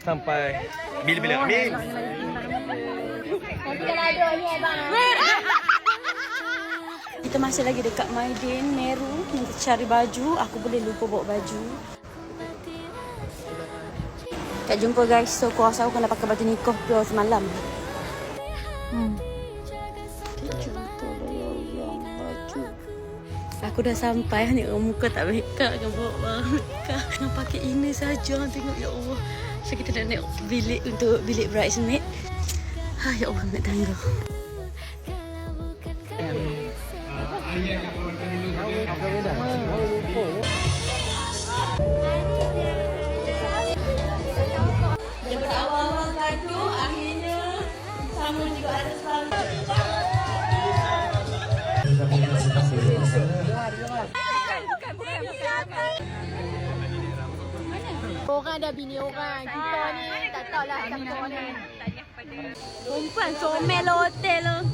sampai bila-bila. Amin. Kita masih lagi dekat Maidin, Meru. Nak cari baju. Aku boleh lupa bawa baju. Tak jumpa guys. So aku rasa aku kena pakai baju nikah pure semalam. Hmm. Aku dah sampai ni muka tak make up kan bawa up. Nak pakai ini saja tengok ya Allah. So kita dah naik bilik untuk bilik bridesmaid. Ha ya Allah nak tangga. Daripada awal-awal gaduh, akhirnya sama juga ada selalu. Orang dah bini orang. Kita ni tak tahu lah siapa ni. Perempuan comel lah hotel tu.